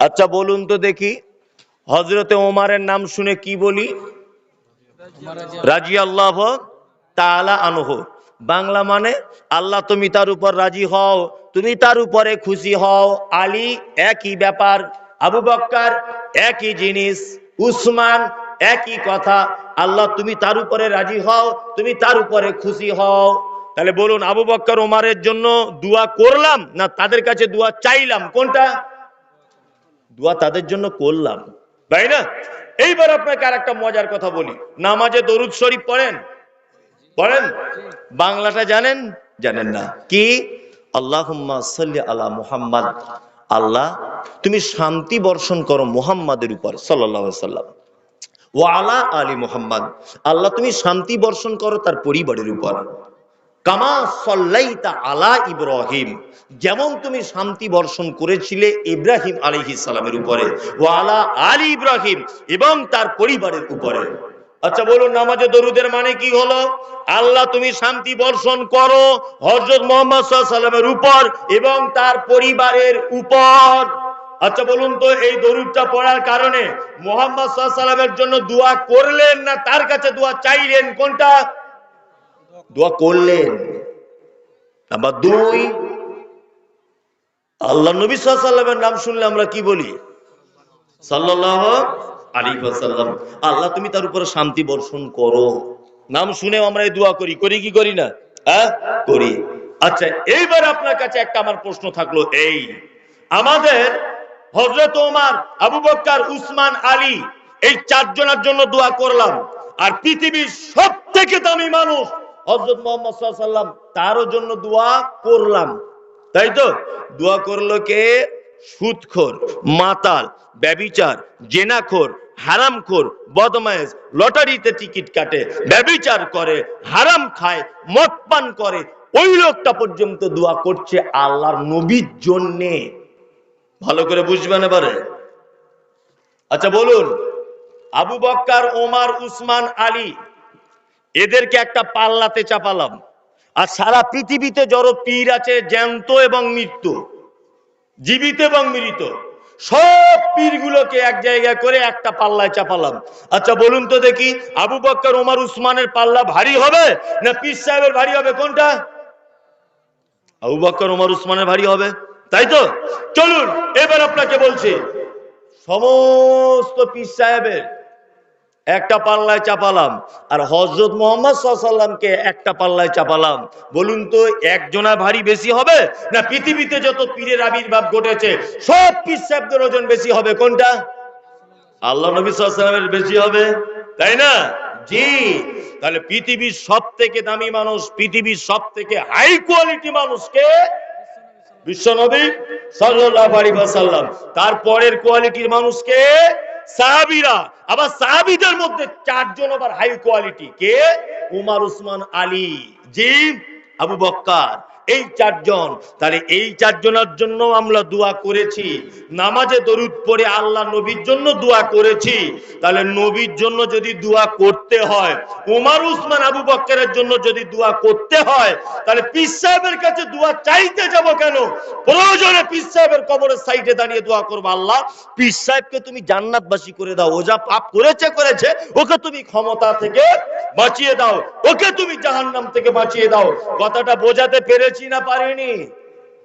আচ্ছা বলুন তো দেখি। হজরতে ওমারের নাম শুনে কি বলি? রাজি আল্লাহ তালা আনহ। বাংলা মানে আল্লাহ তুমি তার উপর রাজি হও, তুমি তার উপরে খুশি হও। আলী একই ব্যাপার, আবু বক্কার একই জিনিস, উসমান একই কথা। আল্লাহ তুমি তার উপরে রাজি হও, তুমি তার উপরে খুশি হও। তাহলে বলুন, আবু বক্কর, ওমারের জন্য দোয়া করলাম না তাদের কাছে দোয়া চাইলাম? কোনটা? দোয়া তাদের জন্য করলাম। তাই না? এইবার আপনাকে আর একটা মজার কথা বলি। নামাজে দরুদ শরীফ পড়েন? পড়েন? বাংলাটা জানেন? জানেন না। কি? সাল্লি আলা মুহাম্মদ। আল্লাহ, তুমি শান্তি বর্ষণ করো মুহাম্মাদের উপর সাল্লাম ও আলা আলী মুহাম্মদ। আল্লাহ, তুমি শান্তি বর্ষণ করো তার পরিবারের উপর। কামা সল্লাইতা আলা ইব্রাহিম। যেমন তুমি শান্তি বর্ষণ করেছিলে ইব্রাহিম আলাইহিস সালামের উপরে ও আলা আলী ইব্রাহিম এবং তার পরিবারের উপরে। আচ্ছা বলুন, নামাজে দরুদের মানে কি হলো? আল্লাহ, তুমি শান্তি বর্ষণ করো হযরত মুহাম্মদ উপর এবং তার পরিবারের উপর। আচ্ছা বলুন তো, এই দরুদটা পড়ার কারণে মোহাম্মদ জন্য দোয়া করলেন না তার কাছে দোয়া চাইলেন? কোনটা? দোয়া করলেন। নাম্বার দুই, আল্লাহ নবী সাল্লামের নাম শুনলে আমরা কি বলি? সাল্লাহ আলী সাল্লাম আল্লাহ তুমি তার উপরে শান্তি বর্ষণ করো। নাম শুনেও আমরা এই দোয়া করি। করি কি করি না? হ্যাঁ? করি। আচ্ছা এইবার আপনার কাছে একটা আমার প্রশ্ন থাকল এই। আমাদের হজরত ওমার, আবু বক্কার, উসমান, আলী এই চারজনের জন্য দোয়া করলাম। আর পৃথিবীর সব থেকে দামি মানুষ হজরত মোহাম্মদ তারও জন্য দোয়া করলাম। তাই তো? দোয়া করল কে? সুদখোর, মাতাল, ব্যবিচার, জেনাখোর, হারামখোর, বদমায়েশ, লটারিতে টিকিট কাটে, ব্যবিচার করে, হারাম খায়, মদ পান করে, ওই লোকটা পর্যন্ত দোয়া করছে আল্লাহর নবীর জন্যে। ভালো করে বুঝবেন এবারে। আচ্ছা বলুন। আবু বক্কার ওমার উসমান, আলী এদেরকে একটা পাল্লাতে চাপালাম। আর সারা পৃথিবীতে জড়ো পীর আছে জ্যান্ত এবং মৃত্যু, জীবিত এবং মৃত। সব পীরগুলোকে এক জায়গায় করে একটা পাল্লায় চাপালাম। আচ্ছা বলুন তো দেখি, আবু বক্কর ওমর উসমানের পাল্লা ভারী হবে না পীর সাহেবের ভারী হবে? কোনটা? আবু বক্কর ওমর উসমানের ভারী হবে। তাই তো? চলুন, এবার আপনাকে বলছি, সমস্ত পীর সাহেবের একটা পাল্লায় চাপালাম। আর হজরত মোহাম্মদ সাল্লামকে একটা পাল্লায় চাপালাম। বলুন তো, একজনা ভারী বেশি হবে না পৃথিবীতে যত পীরের আবির্ভাব ঘটেছে, সব পীর সাহেবদের ওজন বেশি হবে? কোনটা? আল্লাহ নবী সাল্লামের বেশি হবে। তাই না? জি। তাহলে পৃথিবীর সব থেকে দামি মানুষ, পৃথিবীর সব থেকে হাই কোয়ালিটি মানুষকে বিশ্বনবী ওয়াসাল্লাম। তারপরের কোয়ালিটির মানুষকে সাহাবীরা। আবার সাহাবিদের মধ্যে চারজন আবার হাই কোয়ালিটি কে? উমার, উসমান, আলী। জি আবু বক্কার। এই চারজন, তাহলে এই চারজনের জন্য আমরা দোয়া করেছি। নামাজে দরুদ পড়ে আল্লাহ নবীর জন্য দোয়া করেছি। তাহলে নবীর জন্য যদি দোয়া করতে হয়, উমার, উসমান, আবু বক্করের জন্য যদি দোয়া করতে হয়, তাহলে পীর সাহেবের কাছে দোয়া চাইতে যাব কেন? প্রয়োজনে পীর সাহেবের কবরের সাইডে দাঁড়িয়ে দোয়া করব, আল্লাহ, পীর সাহেবকে তুমি জান্নাতবাসী করে দাও, ও যা পাপ করেছে করেছে, ওকে তুমি ক্ষমতা থেকে বাঁচিয়ে দাও, ওকে তুমি জাহান্নাম থেকে বাঁচিয়ে দাও। কথাটা বোঝাতে পেরেছি? না পারিনি।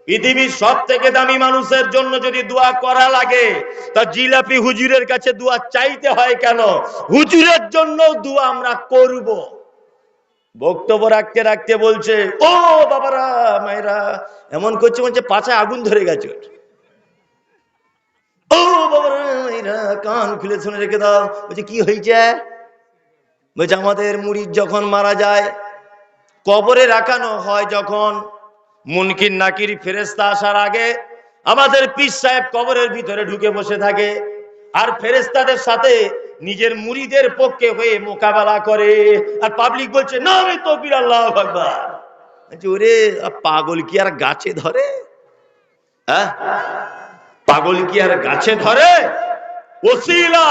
পৃথিবীর সব থেকে দামি মানুষের জন্য যদি দোয়া করা লাগে, তা জিলাপি হুজুরের কাছে দোয়া চাইতে হয় কেন? হুজুরের জন্য দোয়া আমরা করব। বক্তব্য রাখতে রাখতে বলছে, ও বাবারা, মায়েরা, এমন করছে বলছে পাছায় আগুন ধরে গেছে। ও বাবারা, মায়েরা, কান খুলে শুনে রেখে দাও। বলছে, কি হয়েছে? বলছে, আমাদের মুড়ির যখন মারা যায়, কবরে রাখানো হয় যখন মুনকির নাকির ফেরেস্তা আসার আগে আমাদের পীর সাহেব কবরের ভিতরে ঢুকে বসে থাকে আর ফেরেস্তাদের সাথে নিজের মুড়িদের পক্ষে হয়ে মোকাবেলা করে। আর পাবলিক বলছে না আমি তো আল্লাহ বলছে, ওরে পাগল কি আর গাছে ধরে? হ্যাঁ? পাগল কি আর গাছে ধরে? ওসিলা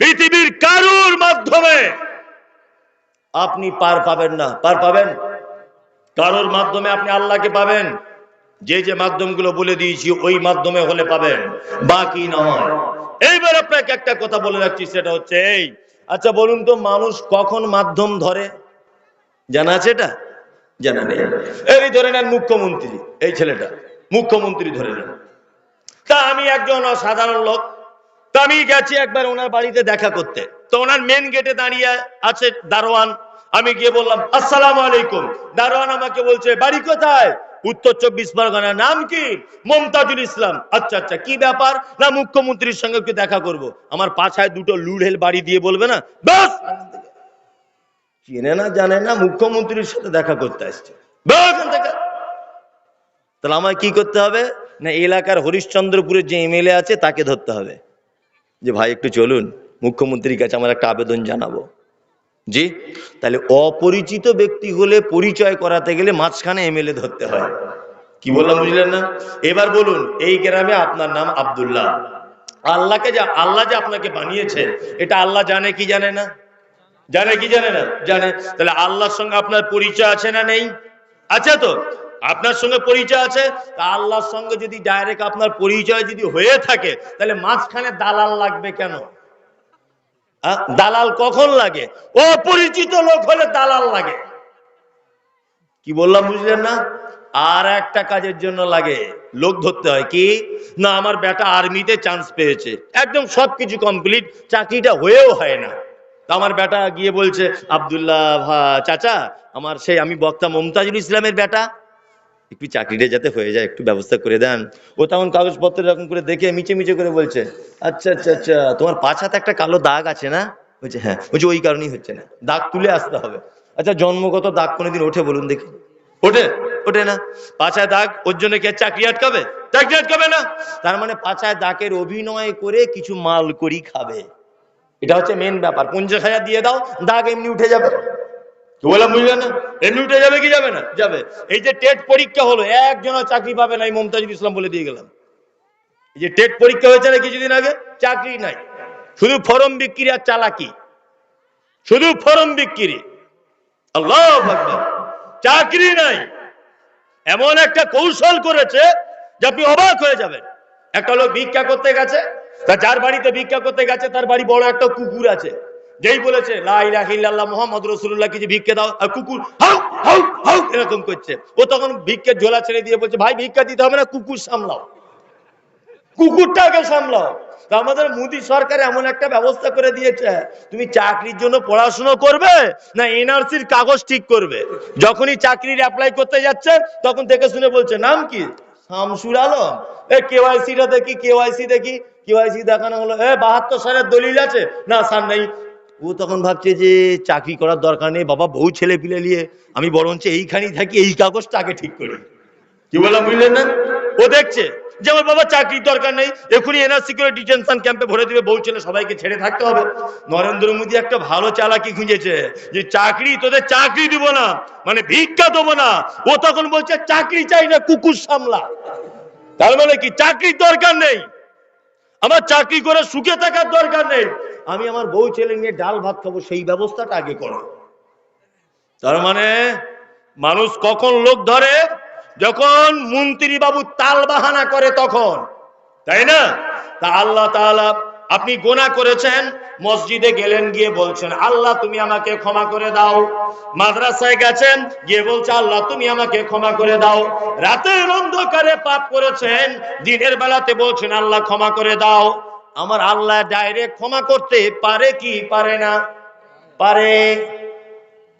পৃথিবীর কারুর মাধ্যমে। আপনি পার পাবেন না পার পাবেন? কারোর মাধ্যমে আপনি আল্লাহকে পাবেন। যে যে মাধ্যমগুলো বলে দিয়েছি, ওই মাধ্যমে হলে পাবেন। বাকি নয়। এইবার আপনাকে একটা কথা বলে রাখছি, সেটা হচ্ছে এই। আচ্ছা বলুন তো, মানুষ কখন মাধ্যম ধরে? জানা আছে এটা? জানা নেই। এই ধরে নেন মুখ্যমন্ত্রী, এই ছেলেটা। মুখ্যমন্ত্রী ধরে নেন। তা আমি একজন সাধারণ লোক। তা আমি গেছি একবার ওনার বাড়িতে দেখা করতে। তো ওনার মেন গেটে দাঁড়িয়ে আছে দারোয়ান। আমি গিয়ে বললাম, আসসালাম আলাইকুম। দারোয়ান আমাকে বলছে, বাড়ি কোথায়? উত্তর চব্বিশ পরগনা নাম কি? মমতাজুল ইসলাম। আচ্ছা আচ্ছা কি ব্যাপার? না, মুখ্যমন্ত্রীর সঙ্গে একটু দেখা করব। আমার পাছায় দুটো লুড়েল বাড়ি দিয়ে বলবে না? বাস! চেনে না, জানে না, মুখ্যমন্ত্রীর সাথে দেখা করতে আসছে। তাহলে আমায় কি করতে হবে? না এলাকার হরিশ্চন্দ্রপুরের যে এমএলএ আছে, তাকে ধরতে হবে। যে, ভাই, একটু চলুন, মুখ্যমন্ত্রীর কাছে আমার একটা আবেদন জানাব। জি? তাহলে অপরিচিত ব্যক্তি হলে পরিচয় করাতে গেলে মাঝখানে এমএলএ ধরতে হয়। কি বললাম, বুঝলেন না? এবার বলুন, এই গ্রামে আপনার নাম আব্দুল্লাহ। আল্লাহকে যে, আল্লাহ যে আপনাকে বানিয়েছে, এটা আল্লাহ জানে কি জানে না? জানে কি জানে না? জানে। তাহলে আল্লাহর সঙ্গে আপনার পরিচয় আছে না নেই? আছে তো? আপনার সঙ্গে পরিচয় আছে? তা আল্লাহর সঙ্গে যদি ডাইরেক্ট আপনার পরিচয় যদি হয়ে থাকে, তাহলে মাঝখানে দালাল লাগবে কেন? দালাল কখন লাগে? অপরিচিত লোক হলে দালাল লাগে। কি বললাম বুঝলেন না? আর একটা কাজের জন্য লাগে। লোক ধরতে হয় কি? না, আমার বেটা আর্মিতে চান্স পেয়েছে। একদম সবকিছু কমপ্লিট চাকরিটা হয়েও হয় না। আমার বেটা গিয়ে বলছে, আব্দুল্লাহ চাচা, আমার সেই, আমি বক্তা মমতাজুল ইসলামের বেটা। একটু চাকরিটা যাতে হয়ে যায়, একটু ব্যবস্থা করে দেন। ও তখন কাগজপত্র এরকম করে দেখে মিচে মিচে করে বলছে আচ্ছা আচ্ছা আচ্ছা তোমার পাছাতে একটা কালো দাগ আছে না? বলছে হ্যাঁ। বলছে, ওই কারণেই হচ্ছে না। দাগ তুলে আসতে হবে। আচ্ছা জন্মগত দাগ কোনোদিন ওঠে বলুন দেখি। ওঠে ওঠে না। পাছায় দাগ, ওর জন্য কে চাকরি আটকাবে? চাকরি আটকাবে না। তার মানে পাছায় দাগের অভিনয় করে কিছু মাল করি খাবে। এটা হচ্ছে মেন ব্যাপার। পঞ্চাশ হাজার দিয়ে দাও, দাগ এমনি উঠে যাবে। বললাম বুঝলেন না? উঠে যাবে কি যাবে না? যাবে। এই যে টেট পরীক্ষা হলো চাকরি পাবে বলে দিয়ে গেলাম। এই যে টেট পরীক্ষা হয়েছে না কিছুদিন আগে, চাকরি নাই। শুধু বিক্রি আর শুধু বিক্রি। চাকরি নাই। এমন একটা কৌশল করেছে যে আপনি অবাক হয়ে যাবেন। একটা লোক ভিক্ষা করতে গেছে, তা যার বাড়িতে ভিক্ষা করতে গেছে, তার বাড়ি বড় একটা কুকুর আছে। যেই বলেছে রসুল্লাহ কিছু ভিক্ষে দাও কুকুর, হাউ হাউ হাউ এরকম করছে। ও তখন ভিক্ষের ঝোলা ছেড়ে দিয়ে বলছে, ভাই, ভিক্ষা দিতে হবে না, কুকুর সামলাও। কুকুরটাকে সামলাও। আমাদের মোদী সরকার এমন একটা ব্যবস্থা করে দিয়েছে, তুমি চাকরির জন্য পড়াশোনা করবে না এনআরসির কাগজ ঠিক করবে? যখনই চাকরির অ্যাপ্লাই করতে যাচ্ছে, তখন দেখে শুনে বলছে, নাম কি? শামসুর আলম। এ কেওয়াইসিটা দেখি কেওয়াইসি দেখি কেওয়াইসি দেখানো হলো। এ, বাহাত্তর সালের দলিল আছে? না, স্যার, নেই। ও তখন ভাবছে যে চাকরি করার দরকার নেই, বাবা বউ ছেলে পিলে নিয়ে আমি বরঞ্চ এইখানেই থাকি, এই কাগজটা আগে ঠিক করি কি বললাম, বুঝলেন না? ও দেখছে যে আমার বাবা চাকরির দরকার নেই, এখনই এনআরসি করে ডিটেনশন ক্যাম্পে ভরে দিবে, বউ ছেলে সবাইকে ছেড়ে থাকতে হবে। নরেন্দ্র মোদী একটা ভালো চালাকি খুঁজেছে, যে চাকরি তোদের চাকরি দিব না মানে ভিক্ষা দেবো না। ও তখন বলছে, চাকরি চাই না, কুকুর সামলা। তার মানে কি, চাকরির দরকার নেই। আমার চাকরি করে সুখে থাকার দরকার নেই। আমি আমার বউ ছেলে নিয়ে ডাল ভাত খাব, সেই ব্যবস্থাটা আগে করো। তার মানে মানুষ কখন লোক ধরে? যখন মন্ত্রী বাবু তাল বাহানা করে তখন। তাই না? তা আল্লাহ আপনি গোনা করেছেন, মসজিদে গেলেন, গিয়ে বলছেন, আল্লাহ, তুমি আমাকে ক্ষমা করে দাও। মাদ্রাসায় গেছেন, গিয়ে বলছে, আল্লাহ, তুমি আমাকে ক্ষমা করে দাও। রাতের অন্ধকারে পাপ করেছেন, দিনের বেলাতে বলছেন, আল্লাহ, ক্ষমা করে দাও। আমার আল্লাহ ডাইরেক্ট ক্ষমা করতে পারে কি পারে না? পারে।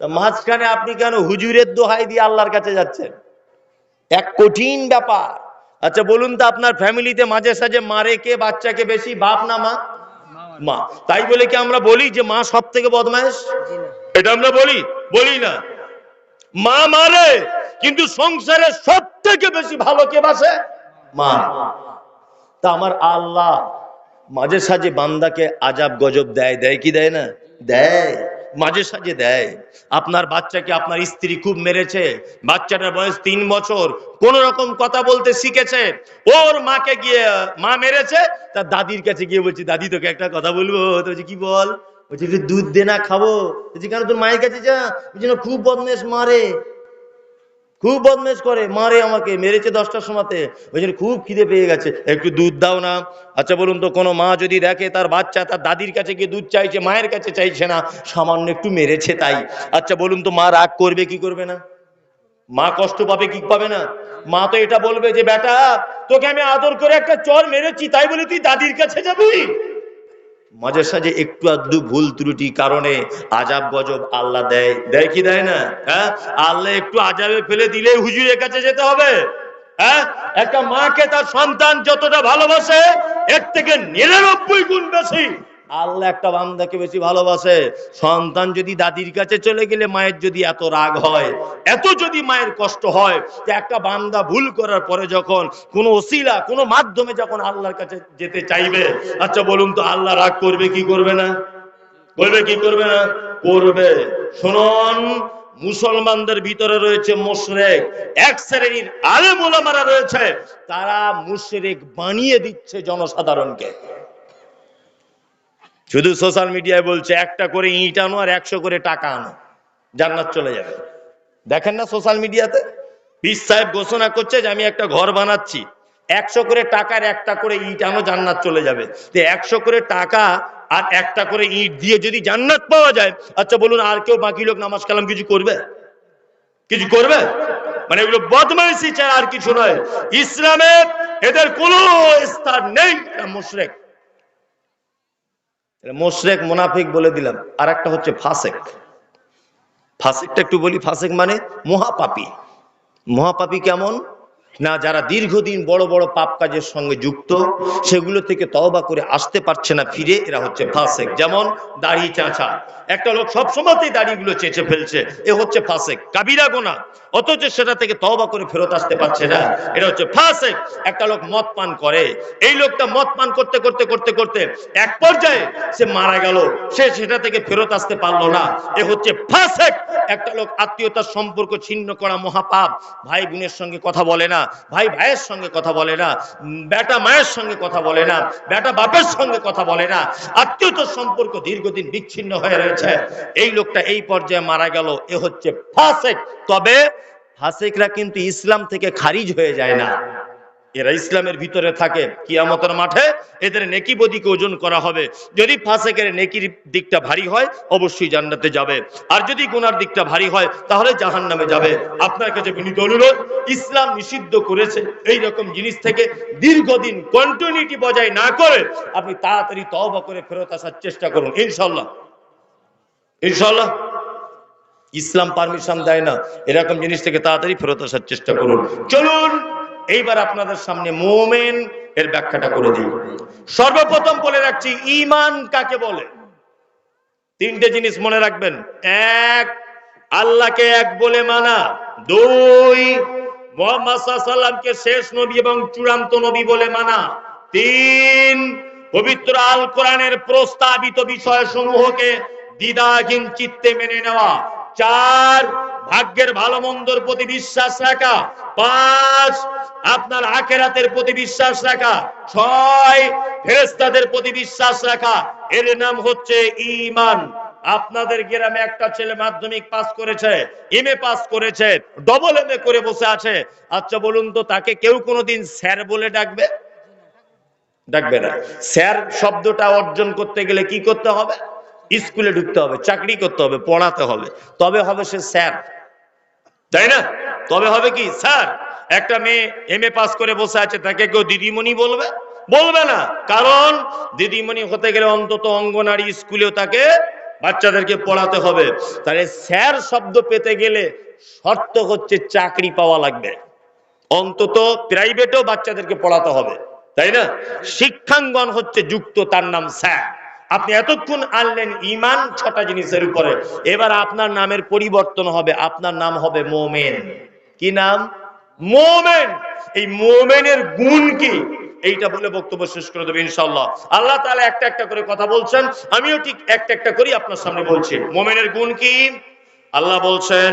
মাঝখানে আপনি কেন হুজুরের দোহাই দিয়ে আল্লাহর কাছে যাচ্ছেন? এক কঠিন ব্যাপার। আচ্ছা বলুন তো আপনার ফ্যামিলিতে মাঝে সাঝে মারে কে, বাচ্চাকে বেশি, বাপ না মা? মা। তাই বলে কি আমরা বলি যে মা সব থেকে বদমাইশ এটা আমরা বলি। বলি না। মা মারে, কিন্তু সংসারে সব থেকে বেশি ভালো কে বাসে? মা। তা আমার আল্লাহ মাঝে সাঝে বান্দাকে আজাব, গজব দেয়। দেয় কি দেয় না? দেয়। মাঝে সাঝে দেয়। আপনার বাচ্চাকে আপনার স্ত্রী খুব মেরেছে। বাচ্চাটার বয়স তিন বছর। কোন রকম কথা বলতে শিখেছে। ওর মাকে গিয়ে, মা মেরেছে। তার দাদির কাছে গিয়ে বলছি, দাদি, তোকে একটা কথা বলব? তো কি বল? বলছি দুধ দে, না খাব। বলছি, কেন তোর মায়ের কাছে যা? বলছি, না, খুব বদমেশ মারে। খুব বদমেশ করে, মারে আমাকে, মেরেছে দশটার সময়তে। ওই জন্য খুব খিদে পেয়ে গেছে। একটু দুধ দাও না। আচ্ছা বলুন তো, কোনো মা যদি দেখে তার বাচ্চা, তার দাদির কাছে গিয়ে দুধ চাইছে, মায়ের কাছে চাইছে না, সামান্য একটু মেরেছে তাই। আচ্ছা বলুন তো, মা রাগ করবে, কি করবে না? মা কষ্ট পাবে, কি পাবে না? মা তো এটা বলবে যে, বেটা, তোকে আমি আদর করে একটা চর মেরেছি, তাই বলে তুই দাদির কাছে যাবি? মাঝে সাঝে একটু আধটু ভুল ত্রুটি কারণে আজাব, গজব আল্লাহ দেয়। দেয় কি দেয় না? হ্যাঁ? আল্লাহ একটু আজাবে ফেলে দিলে হুজুরের কাছে যেতে হবে। হ্যাঁ? একটা মাকে তার সন্তান যতটা ভালোবাসে, এর থেকে নিরানব্বই গুণ বেশি। আল্লাহ একটা বান্দাকে বেশি ভালোবাসে। সন্তান যদি দাদির কাছে চলে গেলে মায়ের যদি এত রাগ হয়, এত যদি মায়ের কষ্ট হয় যে একটা বান্দা ভুল করার পরে যখন কোনো ওসিলা, কোনো মাধ্যমে যখন আল্লাহর কাছে যেতে চাইবে আচ্ছা বলুন তো আল্লাহ রাগ করবে কি করবে না? করবে কি করবে না? করবে। শুনুন, মুসলমানদের ভিতরে রয়েছে মুশরেক। এক শ্রেণির আলেম ওলামারা রয়েছে, তারা মুশরেক বানিয়ে দিচ্ছে জনসাধারণকে। শুধু সোশ্যাল মিডিয়ায় বলছে, একটা করে ইট আনো আর একশো করে টাকা আনো, জান্নাত চলে যাবে। দেখেন না সোশ্যাল মিডিয়াতে পিস সাহেব ঘোষণা করছে যে আমি একটা ঘর বানাচ্ছি, একশো করে টাকার একটা করে ইট আনো, জান্নাত চলে যাবে। তো একশো করে টাকা আর একটা করে ইট দিয়ে যদি জান্নাত পাওয়া যায় আচ্ছা বলুন, আর কেউ বাকি লোক নামাজ কালাম কিছু করবে? কিছু করবে? মানে এগুলো বদমাইশি ছাড়া আর কিছু নয়। ইসলামে এদের কোনো স্থান নেই মুশরেক। মোশরেক, মোনাফিক বলে দিলাম। আর একটা হচ্ছে ফাসেক। ফাসেকটা একটু বলি, ফাসেক মানে মহাপাপি। মহাপাপি কেমন? না, যারা দীর্ঘদিন বড় বড় পাপ কাজের সঙ্গে যুক্ত, সেগুলো থেকে তওবা করে আসতে পারছে না, ফিরে এরা হচ্ছে ফাসেক। যেমন দাড়ি চাঁচা। একটা লোক সবসময়তেই দাড়িগুলো চেঁচে ফেলছে, এ হচ্ছে ফাসেক। কাবিরা গোনা। অথচ সেটা থেকে তওবা করে ফেরত আসতে পারছে না এটা হচ্ছে ফাসেক। একটা লোক মদ পান করে। এই লোকটা মদ পান করতে করতে করতে করতে এক পর্যায়ে সে মারা গেল। সে সেটা থেকে ফেরত আসতে পারল না। এ হচ্ছে ফাসেক। একটা লোক আত্মীয়তার সম্পর্ক ছিন্ন করা মহাপাপ। ভাই বোনের সঙ্গে কথা বলে না। ভাই ভাইয়ের সঙ্গে কথা বলে না, বেটা মায়ের সঙ্গে কথা বলে না, বেটা বাপের সঙ্গে কথা বলে না। আত্মীয়তার সম্পর্ক দীর্ঘদিন বিচ্ছিন্ন হয়ে রয়েছে। এই লোকটা এই পর্যায়ে মারা গেল, এ হচ্ছে ফাসেক। তবে ফাসেকরা কিন্তু ইসলাম থেকে খারিজ হয়ে যায় না। এরা ইসলামের ভিতরে থাকে কিয়ামতের মাঠে, এদের নেকি বদিকে ওজন করা হবে। যদি ফাসেকের নেকির দিকটা ভারী হয়, অবশ্যই জান্নাতে যাবে। আর যদি গুনার দিকটা ভারী হয়, তাহলে জাহান নামে যাবে। আপনার কাছে বিনীত অনুরোধ, ইসলাম নিষিদ্ধ করেছে এই রকম জিনিস থেকে দীর্ঘদিন কন্টিনিউটি বজায় না করে আপনি তাড়াতাড়ি তওবা করে ফেরত আসার চেষ্টা করুন ইনশাল্লাহ ইনশাল্লাহ ইসলাম পারমিশন দেয় না। এরকম জিনিস থেকে তাড়াতাড়ি ফেরত আসার চেষ্টা করুন। চলুন এইবার আপনাদের সামনে মোমেন এর ব্যাখ্যাটা করে দিই। সর্বপ্রথম বলে রাখছি ইমান কাকে বলে? তিনটে জিনিস মনে রাখবেন। এক, আল্লাহকে এক বলে মানা। দুই, মোহাম্মদ সাল্লামকে শেষ নবী এবং চূড়ান্ত নবী বলে মানা। তিন, পবিত্র আল কোরআনের প্রস্তাবিত বিষয় সমূহকে দ্বিধাহীন চিত্তে মেনে নেওয়া। চার ভাগ্যের ভালো মন্দর প্রতি বিশ্বাস রাখা। পাঁচ, আপনার আখেরাতের প্রতি বিশ্বাস রাখা। ছয় ফেরেস্তাদের প্রতি বিশ্বাস রাখা। এর নাম হচ্ছে ঈমান। আপনাদের গ্রামে একটা ছেলে মাধ্যমিক পাস করেছে এমএ পাস করেছে ডবল এমএ করে বসে আছে। আচ্ছা বলুন তো, তাকে কেউ কোনোদিন স্যার বলে ডাকবে? ডাকবে না। স্যার শব্দটা অর্জন করতে গেলে কি করতে হবে? স্কুলে ঢুকতে হবে, চাকরি করতে হবে, পড়াতে হবে। তবে হবে সে স্যার। তাই না? তবে হবে কি, স্যার, একটা মেয়ে এম এ পাস করে বসে আছে, তাকে কেউ দিদিমণি বলবে? বলবে না। কারণ দিদিমণি হতে গেলে অন্তত অঙ্গনারী স্কুলেও তাকে বাচ্চাদেরকে পড়াতে হবে। তাহলে স্যার শব্দ পেতে গেলে শর্ত হচ্ছে চাকরি পাওয়া লাগবে। অন্তত প্রাইভেটেও বাচ্চাদেরকে পড়াতে হবে। তাই না? শিক্ষাঙ্গন হচ্ছে যুক্ত, তার নাম স্যার। আপনি এতক্ষণ আনলেন ইমান ছটা জিনিসের উপরে। এবার আপনার নামের পরিবর্তন হবে, আপনার নাম হবে মোমেন। কি নাম? মোমেন। এই মোমেনের গুণ কি? এইটা বলে বক্তব্য শেষ করে দেবে ইনশাল্লাহ আল্লাহ তাআলা একটা একটা করে কথা বলছেন, আমিও ঠিক একটা একটা করি আপনার সামনে বলছি। মোমেনের গুণ কি? আল্লাহ বলছেন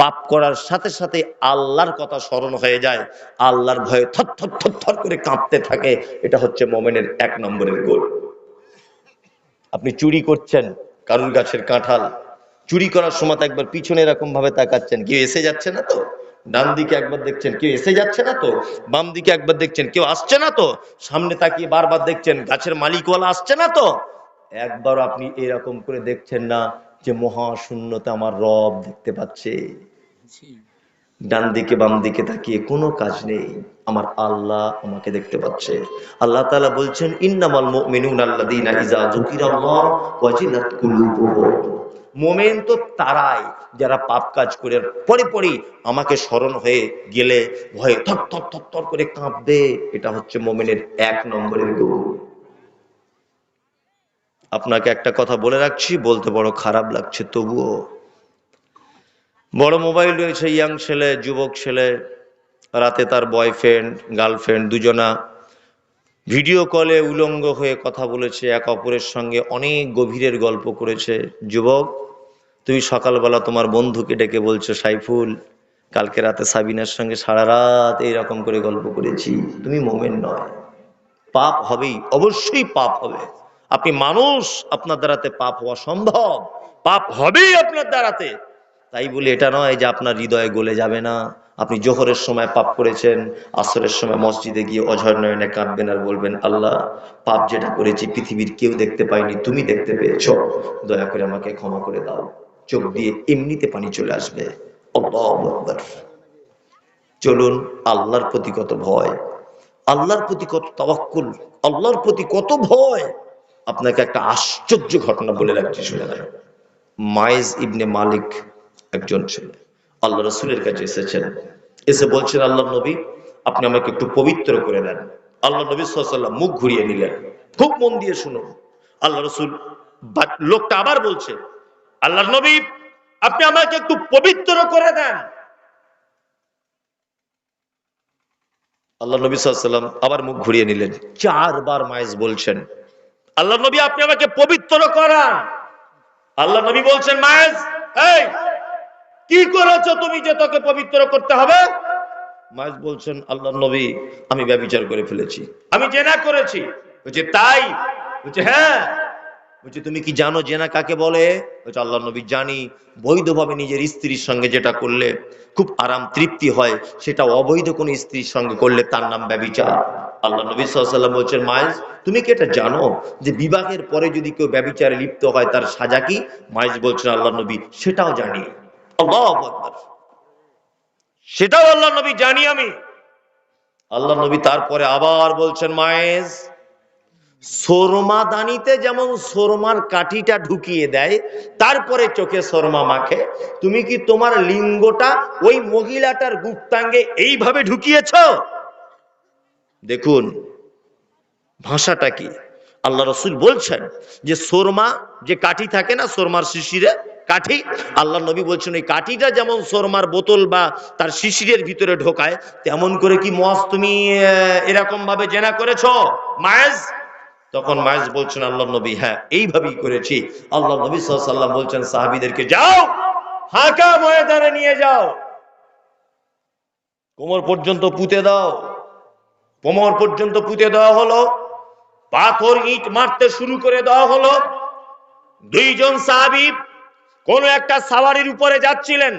পাপ করার সাথে সাথে আল্লাহর কথা স্মরণ হয়ে যায়। আল্লাহর ভয়ে থর থর থর থর করে কাঁপতে থাকে। এটা হচ্ছে মোমেনের এক নম্বরের গুণ আপনি চুরি করছেন কারুর গাছের কাঁঠাল। চুরি করার সময় একবার পিছনে এরকম ভাবে তাকাচ্ছেন। কেউ এসে যাচ্ছে না তো? ডান দিকে একবার দেখছেন, কেউ এসে যাচ্ছে না তো? বাম দিকে একবার দেখছেন, কেউ আসছে না তো? সামনে তাকিয়ে বারবার দেখছেন, গাছের মালিকওয়ালা আসছে না তো? একবার আপনি এরকম করে দেখছেন না যে মহাশূন্যতে আমার রব দেখতে পাচ্ছে। ডান দিকে বাম দিকে তাকিয়ে কোনো কাজ নেই। আমার আল্লাহ আমাকে দেখতে পাচ্ছে। আল্লাহ তাআলা বলছেন, ইন্নামাল মুমিনুনা আল্লাযীনা ইযা যুকিরাল্লাহ ওয়াজিলাত মোমেন তো তারাই যারা পাপ কাজ করে, পরে পরে আমাকে স্মরণ হয়ে গেলে ভয়ে থর থর থর থর করে কাঁপবে। এটা হচ্ছে মোমেনের এক নম্বরের গুণ। আপনাকে একটা কথা বলে রাখছি, বলতে বড় খারাপ লাগছে, তবুও বড় মোবাইল রয়েছে, ইয়াং ছেলে, যুবক ছেলে, রাতে তার বয়ফ্রেন্ড গার্লফ্রেন্ড দুজনা। ভিডিও কলে উলঙ্গ হয়ে কথা বলেছে, এক অপরের সঙ্গে অনেক গভীরের গল্প করেছে। যুবক, তুমি সকালবেলা তোমার বন্ধুকে ডেকে বলছো, সাইফুল, কালকে রাতে সাবিনার সঙ্গে সারা রাত এইরকম করে গল্প করেছি। তুমি মোমেন নয়। পাপ হবেই, অবশ্যই পাপ হবে। আপনি মানুষ, আপনার দ্বারাতে পাপ হওয়া সম্ভব। পাপ হবেই আপনার দ্বারাতে। তাই বলে, এটা নয় যে আপনার হৃদয়ে গলে যাবে না। আপনি জোহরের সময় পাপ করেছেন, আসরের সময় মসজিদে গিয়ে অঝর নয়নে কাঁদবেন আর বলবেন, আল্লাহ, পাপ যেটা করেছি পৃথিবীর কেউ দেখতে পায়নি, তুমি দেখতে পেয়েছ। দয়া করে আমাকে ক্ষমা করে দাও। চোখ দিয়ে এমনিতে পানি চলে আসবে। চলুন, আল্লাহর প্রতি কত ভয়। আল্লাহর প্রতি কত তাওয়াক্কুল। আল্লাহর প্রতি কত ভয়। আপনাকে একটা আশ্চর্য ঘটনা বলে রাখছি শুনে নেন মায়েজ ইবনে মালিক একজন ছেলে আল্লাহ রসুলের কাছে এসেছেন। এসে বলছেন, আল্লাহ নবী, আপনি আমাকে একটু পবিত্র করে দেন। আল্লাহ নবী সাল্লাম মুখ ঘুরিয়ে নিলেন। খুব মন দিয়ে শুনুন। আল্লাহ রসুল লোকটা আবার বলছে, আল্লাহ নবী, আপনি আমাকে একটু পবিত্র করে দেন। আল্লাহ নবী সাল্লাম আবার মুখ ঘুরিয়ে নিলেন। চারবার মায়েজ বলছেন, আল্লাহ নবী, আপনি আমাকে পবিত্র করান। আল্লাহ নবী বলছেন, মায়েজ, এই কি করেছ তুমি যে তোকে পবিত্র করতে হবে? মায়েজ বলছেন আল্লাহ নবী, আমি ব্যবিচার করে ফেলেছি। আমি জেনা করেছি। বলছে, তাই? বলছে হ্যাঁ। বলছে, তুমি কি জানো জেনা কাকে বলে? বলছে আল্লাহ নবী জানি। বৈধভাবে নিজের স্ত্রীর সঙ্গে যেটা করলে খুব আরাম, তৃপ্তি হয়। সেটা অবৈধ কোনো স্ত্রীর সঙ্গে করলে তার নাম ব্যবিচার। আল্লাহ নবী সাল্লাম বলছেন মায়েজ তুমি কি এটা জানো যে বিবাহের পরে যদি কেউ ব্যবিচারে লিপ্ত হয়, তার সাজা কি? মায়েজ বলছেন আল্লাহ নবী, সেটাও জানি। সেটাও আল্লাহ নবী জানি আমি। আল্লাহ নবী তারপরে আবার বলছেন, মায়েজ, সোরমা দানিতে যেমন সোরমার কাঠিটা ঢুকিয়ে দেয়, তারপরে চোখে সোরমা মাখে। তুমি কি তোমার লিঙ্গটা ওই মহিলাটার গুপ্তাঙ্গে এইভাবে ঢুকিয়েছ? দেখুন, ভাষাটা কি? আল্লাহ রসুল বলছেন যে, সোরমা যে কাঠি থাকে না, সোরমার শিশিরে কাঠি। আল্লাহ নবী বলছেন ওই কাঠিটা যেমন সোরমার বোতল বা তার শিশিরের ভিতরে ঢোকায়, তেমন করে কি মস তুমি এরকম ভাবে জেনা করেছ? মায়েজ? তখন মায়েজ বলছেন আল্লাহ নবী হ্যাঁ এইভাবেই করেছি। আল্লাহ নবী সাল্লাম বলছেন, সাহাবিদেরকে যাও হাঁকা ময়দানে নিয়ে যাও। কোমর পর্যন্ত পুঁতে দাও। কোমর পর্যন্ত পুঁতে দেওয়া হলো। পাথর ইট মারতে শুরু করে দেওয়া হলো। দুইজন সাহাবি কোন একটা সাওয়ারির উপরে যাচ্ছিলেন,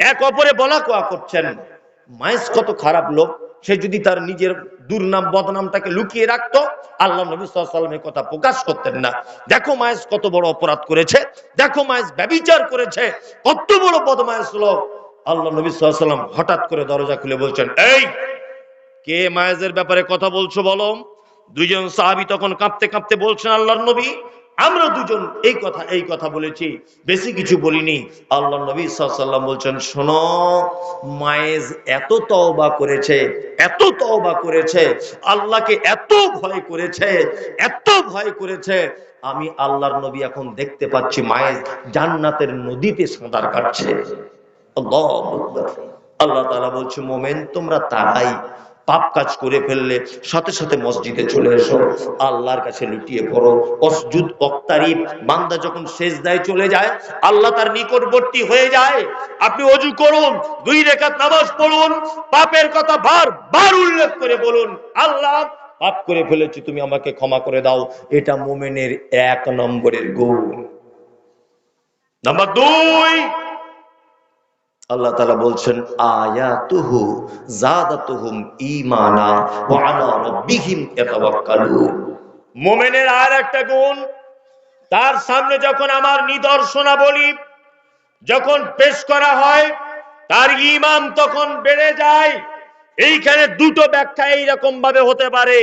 এক অপরে বলা কোয়া করছেন মাইস কত খারাপ লোক, সে যদি তার নিজের দুর্নাম, বদনামটাকে লুকিয়ে রাখতো, আল্লাহ নবী সাল্লামের কথা প্রকাশ করতেন না। দেখো মায়েস কত বড় অপরাধ করেছে, দেখো মায়েস ব্যবিচার করেছে, কত বড় বদমায়েস লোক। আল্লাহ নবী সাল্লাম হঠাৎ করে দরজা খুলে বলছেন, এই, কে মায়েজের ব্যাপারে কথা বলছো বলো? দুইজন সাহাবি তখন কাঁপতে কাঁপতে বলছেন, আল্লাহর নবী আমরা দুজন এই কথা এই কথা বলেছি। বেশি কিছু বলিনি। আল্লাহ নবী সাল্লাম বলছেন, শোনো, মায়েজ এত তওবা করেছে, এত তওবা করেছে, আল্লাহকে এত ভয় করেছে, এত ভয় করেছে, আমি আল্লাহর নবী এখন দেখতে পাচ্ছি, মায়েজ জান্নাতের নদীতে সাঁতার কাটছে। আল্লাহু। আল্লাহ তাআলা বলছে, মোমেন, তোমরা তারাই পাপ কাজ করে ফেললে সাথে সাথে মসজিদে চলে এসো, আল্লাহর কাছে লুটিয়ে পড়ো। অসজুদ অক্তারিব বান্দা যখন শেষ দায় চলে যায়, আল্লাহ তার নিকটবর্তী হয়ে যায়। আপনি অজু করুন, দুই রেখাত নামাজ পড়ুন, পাপের কথা বার বার উল্লেখ করে বলুন, আল্লাহ পাপ করে ফেলেছি, তুমি আমাকে ক্ষমা করে দাও। এটা মোমেনের এক নম্বরের গুণ। নাম্বার দুই আল্লাহ তালা বলছেন আয়াতুহু জাদাতুহুম ঈমানা ওয়া আলা রাব্বিহিম ইয়াতাওয়াক্কালুন। মুমিনের আর একটা গুণ তার সামনে যখন আমার নিদর্শনা বলি যখন পেশ করা হয় তার ঈমান তখন বেড়ে যায়। এইখানে দুটো ব্যাখ্যা এইরকম ভাবে হতে পারে।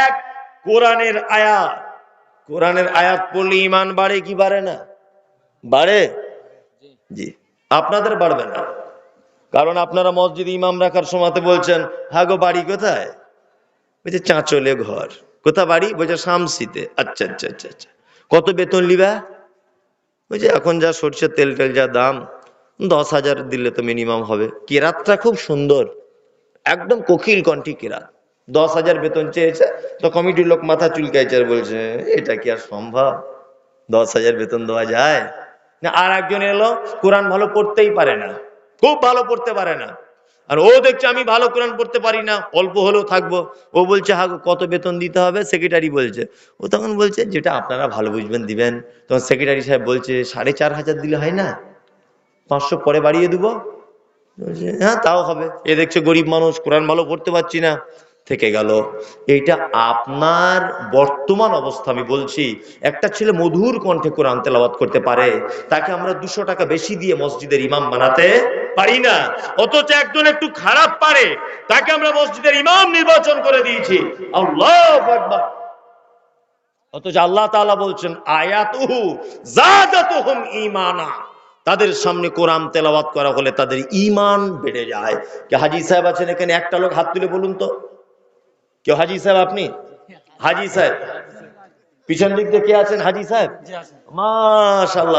এক কোরআনের আয়াত। কোরআনের আয়াত পড়লে ইমান বাড়ে কি বাড়ে না? বাড়ে? জি। আপনাদের বাড়বে না। কারণ আপনারা মসজিদ ইমাম রাখার সময়তে বলছেন, হাগো, বাড়ি কোথায়? বলছে চাঁচলে ঘর। কোথা বাড়ি? বলছে শামসিতে। আচ্ছা আচ্ছা আচ্ছা আচ্ছা। কত বেতন লিবা? বলছে এখন যা সরষের তেল টেল যা দাম, দশ হাজার দিলে তো মিনিমাম হবে। কেরাতটা খুব সুন্দর। একদম কোকিল কণ্ঠী কেরাত। দশ হাজার বেতন চেয়েছে, তো কমিটির লোক মাথা চুলকাইছে আর বলছে, এটা কি আর সম্ভব? দশ হাজার বেতন দেওয়া যায়? আর একজন এলো, কোরআন ভালো পড়তেই পারে না। খুব ভালো পড়তে পারে না। আর ও দেখছে, আমি ভালো কোরআন পড়তে পারি না, অল্প হলেও থাকব। ও বলছে হা কত বেতন দিতে হবে? সেক্রেটারি বলছে, ও তখন বলছে, যেটা আপনারা ভালো বুঝবেন, দিবেন। তখন সেক্রেটারি সাহেব বলছে, সাড়ে চার হাজার দিলে হয় না? পাঁচশো পরে বাড়িয়ে দেবো? হ্যাঁ তাও হবে। এ দেখছে, গরিব মানুষ, কোরআন ভালো পড়তে পারছি না। থেকে গেল। এইটা আপনার বর্তমান অবস্থা। আমি বলছি, একটা ছেলে মধুর কণ্ঠে কোরআন তেলাওয়াত করতে পারে, তাকে আমরা দুশো টাকা বেশি দিয়ে মসজিদের ইমাম বানাতে পারি না। অথচ একজন একটু খারাপ পারে, তাকে আমরা মসজিদের ইমাম নির্বাচন করে দিয়েছি। অথচ আল্লাহ তাআলা বলছেন, আয়াতুহু ঈমানা। তাদের সামনে কোরআন তেলাওয়াত করা হলে তাদের ইমান বেড়ে যায়। হাজি সাহেব আছেন এখানে? একটা লোক হাত তুলে বলুন তো। কেউ হাজি সাহেব আপনি? হাজি সাহেব। পিছন দিক দিয়ে কে আছেন হাজি সাহেব? মাশাআল্লাহ।